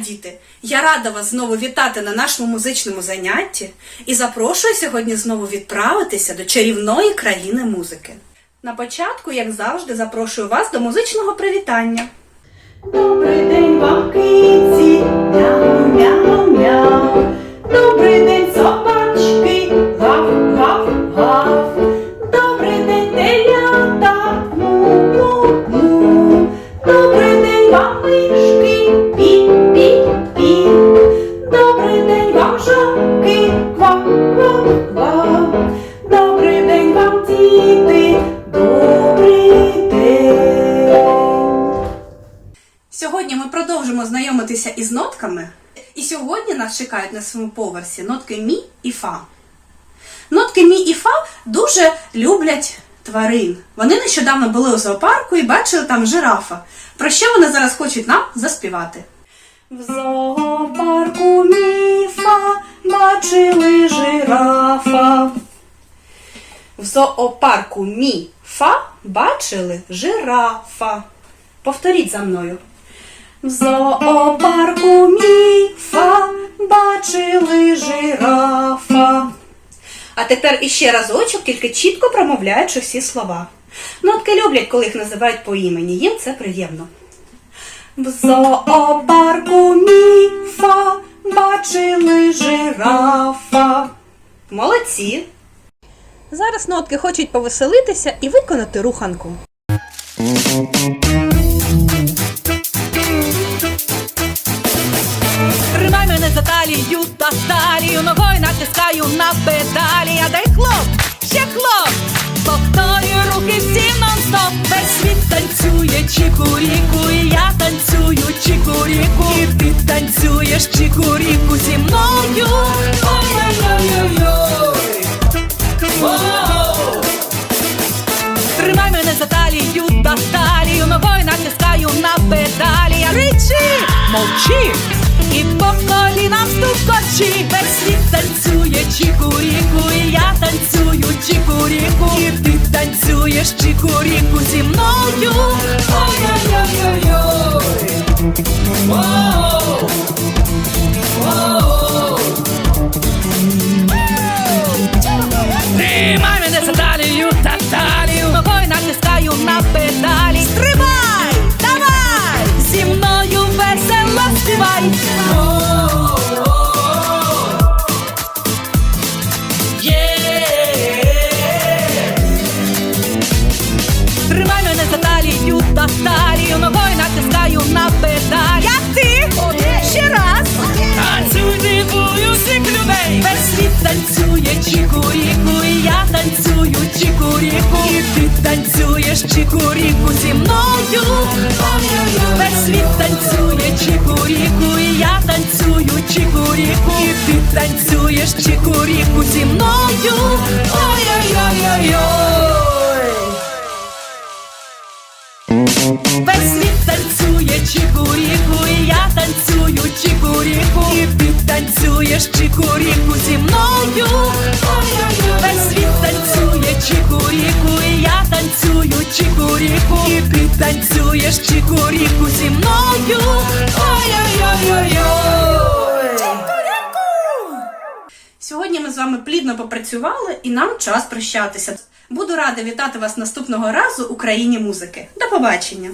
діти! Я рада вас знову вітати на нашому музичному занятті і запрошую сьогодні знову відправитися до чарівної країни музики. На початку, як завжди, запрошую вас до музичного привітання. Добрий день вам, киці, знайомитися із нотками. І сьогодні нас чекають на своєму поверсі нотки мі і фа. Нотки мі і фа дуже люблять тварин. Вони нещодавно були у зоопарку і бачили там жирафа. Про що вони зараз хочуть нам заспівати? В зоопарку міфа бачили жирафа. В зоопарку міфа бачили жирафа. Повторіть за мною. В зоопарку міфа бачили жирафа. А тепер іще разочок, тільки чітко промовляючи всі слова. Нотки люблять, коли їх називають по імені, їм це приємно. В зоопарку міфа бачили жирафа. Молодці. Зараз нотки хочуть повеселитися і виконати руханку. Талію та талію, ногою натискаю на педалі, а дай хлоп, ще хлоп, повторюю руки всі нон-стоп, весь світ танцює чікуріку, і я танцюю чікуріку, і ти танцюєш чікуріку зі мною. Ой-ой-ой-ой-ой. Тримай мене за талію, мовчи, і по колінам стукочі. Весь світ танцює чікуріку, і я танцюю чікуріку, і ти танцюєш чікуріку зі мною. Танцює чікуріку І я танцюю чікуріку. І ти танцюєш чікуріку зі мною. Весь світ танцює чікуріку І я танцюю чікуріку. І ти танцюєш чікуріку зі мною. Весь світ танцює чікуріку, і я танцюю чікуріку, і ти танцюєш чікуріку зі мною. Танцюєш чікуріку зі мною. Сьогодні ми з вами плідно попрацювали і нам час прощатися. Буду рада вітати вас наступного разу у країні музики. До побачення!